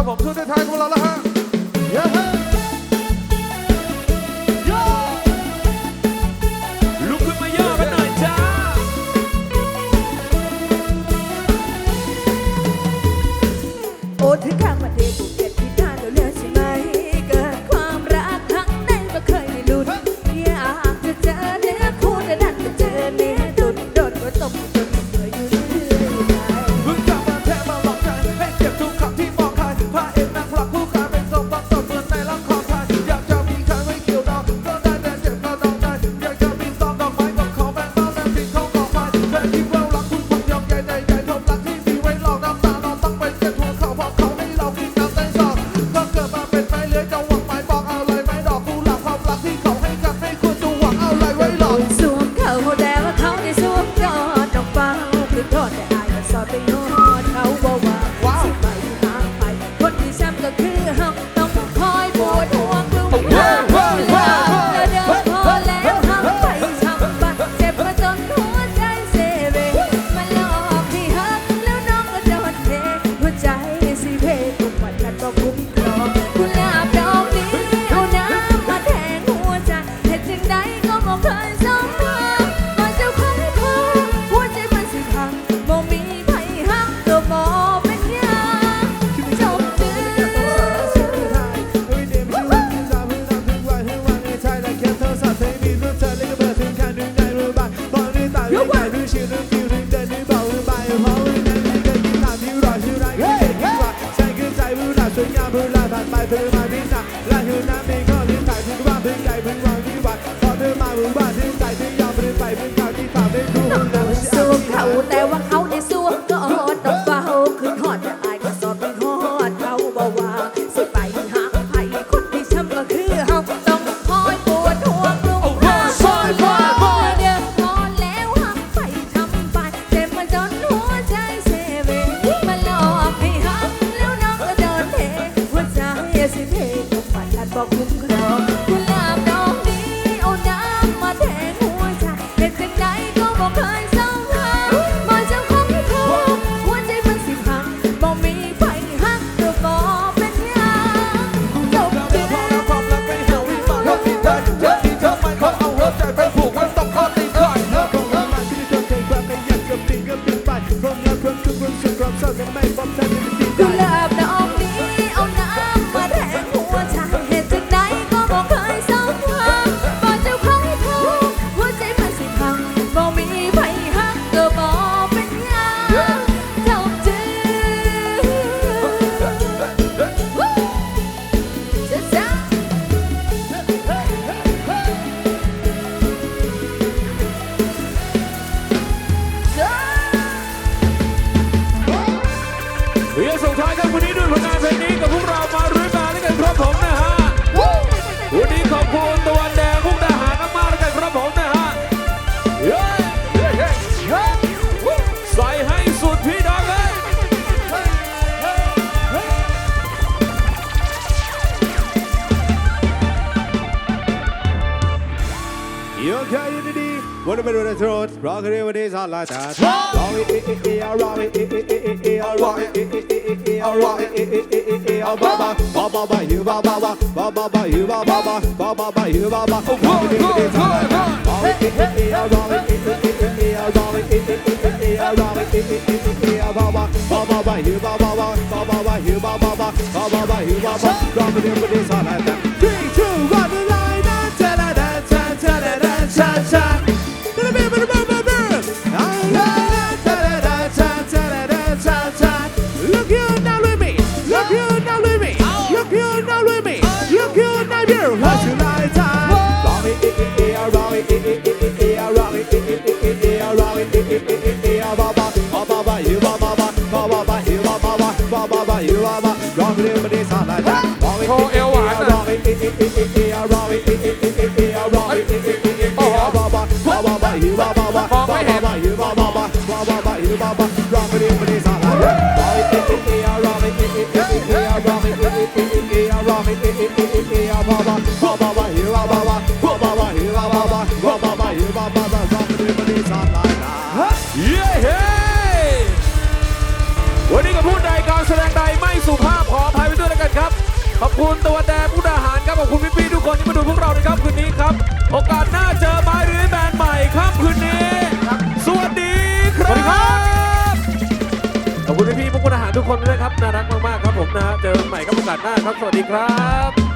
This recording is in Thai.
我跑车的太多来了。 ส่งท้ายท่านวันนี้ด้วยผลงานเพลงนี้กับพวกเรามารื้อมาด้วยกันครับผมนะฮะวันนี้ขอบคุณตะวันแดงพวกแด What am I doing throat? Rock it with his hot like that. Rock it, it, it, it, it with his hot it, it, it, it, it like that. อยู่ว่าบ้ารอไปเรื่อยไปเรื่อยสาลายรอไปโชว์เอวหวานรอไปอีอีอีอีอีรอไปอีอีอีอีอีรอไปอีอีอีอีอีรอบ้าบ้าบ้าบ้าบ้าอยู่ว่าบ้าบ้าบ้าบ้าบ้าอยู่ว่าบ้าบ้าบ้าบ้าบ้าอยู่ว่าบ้ารอไปเรื่อยไปเรื่อยสาลายรอไปอีอีอีรอไปอีอีอีอีรอไปอีอีอีอีรอไปอีอีอีอีรอบ้าบ้าบ้าบ้าบ้าอยู่ว่าบ้า ขอบคุณตัวแดงผู้ทหารครับขอบคุณพี่ๆทุกคนที่มาดูพวกเราในค่ำคืนนี้ครับ โอกาสหน้าเจอไม้หรือแบรนด์ใหม่ค่ำคืนนี้ สวัสดีครับขอบคุณพี่ๆพวกผู้ทหารทุกคนด้วยครับน่ารักมากๆครับผมนะฮะเจอกันใหม่ครับโอกาสหน้าครับสวัสดีครับ